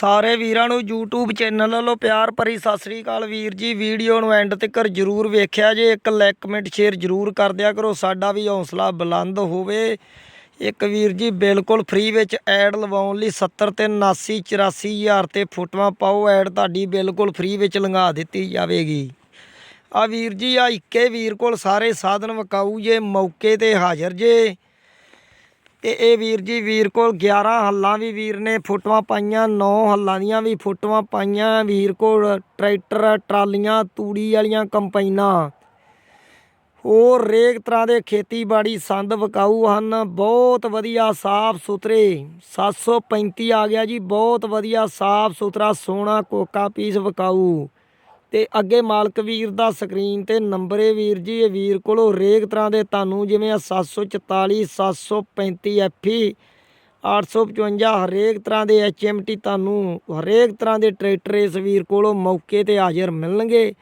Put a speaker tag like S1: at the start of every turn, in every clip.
S1: ਸਾਰੇ ਵੀਰਾਂ ਨੂੰ YouTube ਚੈਨਲ ਵੱਲੋਂ ਪਿਆਰ ਭਰੀ ਸਤਿ ਸ੍ਰੀ ਅਕਾਲ ਵੀਰ ਜੀ। ਵੀਡੀਓ ਨੂੰ ਐਂਡ ਤੱਕ ਜਰੂਰ ਵੇਖਿਆ ਜੇ, ਇੱਕ ਲਾਈਕ ਕਮੈਂਟ ਸ਼ੇਅਰ ਜਰੂਰ ਕਰ ਦਿਆ ਕਰੋ। ਸਾਡਾ ਵੀ ਹੌਸਲਾ ਬੁਲੰਦ ਹੋਵੇ। ਇੱਕ ਵੀਰ ਜੀ, ਬਿਲਕੁਲ ਫ੍ਰੀ ਵਿੱਚ ਐਡ ਲਵਾਉਣ ਲਈ 70 ਤੇ 79 84 ਹਜ਼ਾਰ ਤੇ ਫੋਟੋਆਂ ਪਾਓ। ਐਡ ਤੁਹਾਡੀ ਬਿਲਕੁਲ ਫ੍ਰੀ ਵਿੱਚ ਲੰਘਾ ਦਿੱਤੀ ਜਾਵੇਗੀ। ਆ ਵੀਰ ਜੀ, ਆ ਇੱਕੇ ਵੀਰ ਕੋਲ ਸਾਰੇ ਸਾਧਨ ਵਿਕਾਊ ਜੇ, ਮੌਕੇ ਤੇ ਹਾਜ਼ਰ ਜੇ। ਤੇ ਇਹ ਵੀਰ ਜੀ, ਵੀਰ ਕੋਲ 11 ਹੱਲਾਂ ਵੀ ਵੀਰ ਨੇ, ਫੋਟੋਆਂ ਪਾਈਆਂ 9 ਹੱਲਾਂ ਦੀਆਂ ਵੀ ਫੋਟੋਆਂ ਪਾਈਆਂ, ਵੀਰ ਕੋਲ ਟਰੈਕਟਰ, ਟਰਾਲੀਆਂ, ਤੂੜੀ ਵਾਲੀਆਂ ਕੰਪਾਈਨਾਂ ਹੋਰ ਰੇਕ ਤਰ੍ਹਾਂ ਦੇ ਖੇਤੀਬਾੜੀ ਸੰਦ ਵਿਕਾਊ ਹਨ, ਬਹੁਤ ਵਧੀਆ ਸਾਫ਼ ਸੁਥਰੇ 735 ਆ ਗਿਆ ਜੀ, ਬਹੁਤ ਵਧੀਆ ਸਾਫ਼ ਸੁਥਰਾ ਸੋਹਣਾ ਕੋਕਾ ਪੀਸ ਵਿਕਾਊ। ਤੇ ਅੱਗੇ ਮਾਲਕ ਵੀਰ ਦਾ ਸਕਰੀਨ ਤੇ ਨੰਬਰ ਹੈ ਵੀਰ ਜੀ, ਇਹ ਵੀਰ ਕੋਲੋਂ ਹਰੇਕ ਤਰ੍ਹਾਂ ਦੇ ਤੁਹਾਨੂੰ ਜਿਵੇਂ ਆਹ 744 735 ਐਫਈ 855 ਹਰੇਕ ਤਰ੍ਹਾਂ ਦੇ ਐਚਐਮਟੀ ਤੁਹਾਨੂੰ, ਹਰੇਕ ਤਰ੍ਹਾਂ ਦੇ ਟਰੈਕਟਰ ਇਸ ਵੀਰ ਕੋਲੋਂ ਮੌਕੇ ਤੇ ਹਾਜ਼ਰ ਮਿਲਣਗੇ।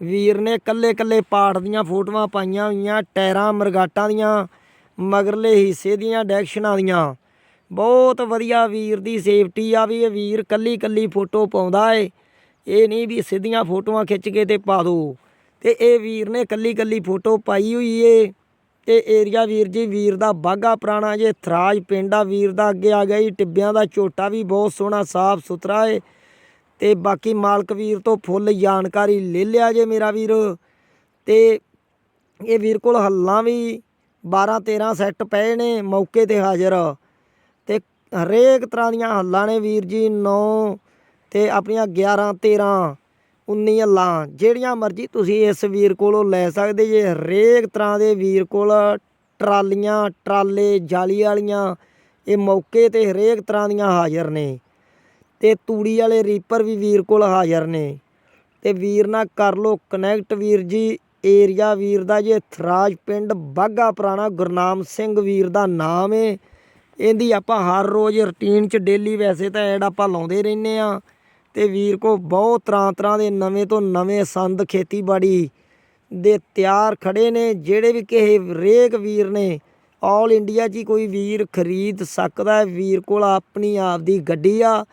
S1: ਵੀਰ ਨੇ ਕੱਲੇ ਕੱਲੇ ਪਾਰਟ ਦੀਆਂ ਫੋਟੋਆਂ ਪਾਈਆਂ ਹੋਈਆਂ, ਟਾਇਰਾਂ, ਮਰਗਾਟਾਂ ਦੀਆਂ, ਮਗਰਲੇ ਹਿੱਸੇ ਦੀਆਂ ਡੈਕਸ਼ਨਾਂ ਦੀਆਂ। ਬਹੁਤ ਵਧੀਆ ਵੀਰ ਦੀ ਸੇਫਟੀ ਆ ਵੀ ਇਹ ਵੀਰ ਕੱਲੀ ਕੱਲੀ ਫੋਟੋ ਪਾਉਂਦਾ ਏ। ਇਹ ਨਹੀਂ ਵੀ ਸਿੱਧੀਆਂ ਫੋਟੋਆਂ ਖਿੱਚ ਕੇ ਤੇ ਪਾ ਦੋ। ਤੇ ਇਹ ਵੀਰ ਨੇ ਕੱਲੀ ਕੱਲੀ ਫੋਟੋ ਪਾਈ ਹੋਈ ਏ। ਤੇ ਏਰੀਆ ਵੀਰ ਜੀ, ਵੀਰ ਦਾ ਬਾਗਾ ਪੁਰਾਣਾ ਜੇ ਥਰਾਜ ਪਿੰਡ ਆ, ਵੀਰ ਦਾ ਅੱਗੇ ਆ ਗਿਆ ਜੀ, ਟਿੱਬਿਆਂ ਦਾ ਝੋਟਾ ਵੀ ਬਹੁਤ ਸੋਹਣਾ, ਸਾਫ਼ ਸੁਥਰਾ ਏ। ਤੇ ਬਾਕੀ ਮਾਲਕ ਵੀਰ ਤੋਂ ਫੁੱਲ ਜਾਣਕਾਰੀ ਲੈ ਲਿਆ ਜੇ ਮੇਰਾ ਵੀਰ। ਤੇ ਇਹ ਵੀਰ ਕੋਲ ਹੱਲਾਂ ਵੀ 12 13 ਸੈੱਟ ਪਏ ਨੇ, ਮੌਕੇ ਤੇ ਹਾਜ਼ਰ। ਤੇ ਹਰੇਕ ਤਰ੍ਹਾਂ ਦੀਆਂ ਹੱਲਾਂ ਨੇ ਵੀਰ ਜੀ 9 ਅਤੇ ਆਪਣੀਆਂ 11 13 19 ਹੱਲਾਂ ਜਿਹੜੀਆਂ ਮਰਜ਼ੀ ਤੁਸੀਂ ਇਸ ਵੀਰ ਕੋਲੋਂ ਲੈ ਸਕਦੇ ਜੇ। ਹਰੇਕ ਤਰ੍ਹਾਂ ਦੇ ਵੀਰ ਕੋਲ ਟਰਾਲੀਆਂ, ਟਰਾਲੇ, ਜਾਲੀ ਵਾਲੀਆਂ, ਇਹ ਮੌਕੇ ਤੇ ਹਰੇਕ ਤਰ੍ਹਾਂ ਦੀਆਂ ਹਾਜ਼ਰ ਨੇ। ਅਤੇ ਤੂੜੀ ਵਾਲੇ ਰੀਪਰ ਵੀ ਵੀਰ ਕੋਲ ਹਾਜ਼ਰ ਨੇ। ਅਤੇ ਵੀਰ ਨਾਲ ਕਰ ਲੋ ਕਨੈਕਟ ਵੀਰ ਜੀ। ਏਰੀਆ ਵੀਰ ਦਾ ਜੇ ਥਰਾਜ ਪਿੰਡ ਬਾਗਾ ਪੁਰਾਣਾ ਗੁਰਨਾਮ ਸਿੰਘ ਵੀਰ ਦਾ ਨਾਮ ਏ। ਇਹਦੀ ਆਪਾਂ ਹਰ ਰੋਜ਼ ਰੁਟੀਨ 'ਚ ਡੇਲੀ ਵੈਸੇ ਤਾਂ ਐਡ ਆਪਾਂ ਲਾਉਂਦੇ ਰਹਿੰਦੇ ਆ। ਤੇ ਵੀਰ ਕੋ ਬਹੁਤ ਤਰ੍ਹਾਂ ਤਰ੍ਹਾਂ ਦੇ ਨਵੇਂ ਤੋਂ ਨਵੇਂ ਸੰਦ ਖੇਤੀਬਾੜੀ ਦੇ ਤਿਆਰ ਖੜੇ ਨੇ, ਜਿਹੜੇ ਵੀ ਕਿਸੇ ਰੇਕ ਵੀਰ ਨੇ ਆਲ ਇੰਡੀਆ 'ਚ ਹੀ ਕੋਈ ਵੀਰ ਖਰੀਦ ਸਕਦਾ ਵੀਰ ਕੋਲ ਆਪਣੀ ਆਪ ਦੀ ਗੱਡੀ ਆ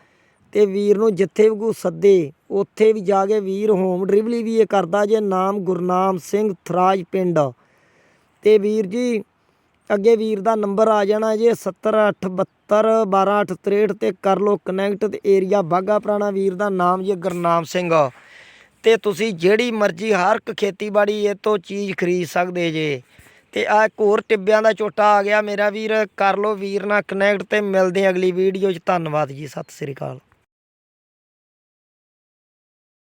S1: ਤੇ ਵੀਰ ਨੂੰ ਜਿੱਥੇ ਵੀ ਕੋਈ ਸੱਦੇ, ਉੱਥੇ ਵੀ ਜਾ ਕੇ ਵੀਰ ਹੋਮ ਡਿਲੀਵਰੀ ਵੀ ਇਹ ਕਰਦਾ। ਜੇ ਨਾਮ ਗੁਰਨਾਮ ਸਿੰਘ ਥਰਾਜ ਪਿੰਡ। ਤੇ ਵੀਰ ਜੀ ਅੱਗੇ ਵੀਰ ਦਾ ਨੰਬਰ ਆ ਜਾਣਾ ਜੇ 70872 12863 ਤੇ ਕਰ ਲੋ ਕਨੈਕਟ ਤੇ ਏਰੀਆ ਬਾਗਾ ਪੁਰਾਣਾ ਵੀਰ ਦਾ ਨਾਮ ਜੀ, ਗੁਰਨਾਮ ਸਿੰਘ। ਤੇ ਤੁਸੀਂ ਜਿਹੜੀ ਮਰਜ਼ੀ ਹਰ ਇੱਕ ਖੇਤੀਬਾੜੀ ਇਹ ਤੋਂ ਚੀਜ਼ ਖਰੀਦ ਸਕਦੇ ਜੇ। ਤੇ ਆ ਇੱਕ ਹੋਰ ਟਿੱਬਿਆਂ ਦਾ ਝੋਟਾ ਆ ਗਿਆ ਮੇਰਾ ਵੀਰ, ਕਰ ਲਓ ਵੀਰ ਨਾਲ ਕਨੈਕਟ ਤੇ ਮਿਲਦੇ ਅਗਲੀ ਵੀਡੀਓ 'ਚ। ਧੰਨਵਾਦ ਜੀ, ਸਤਿ ਸ੍ਰੀ ਅਕਾਲ।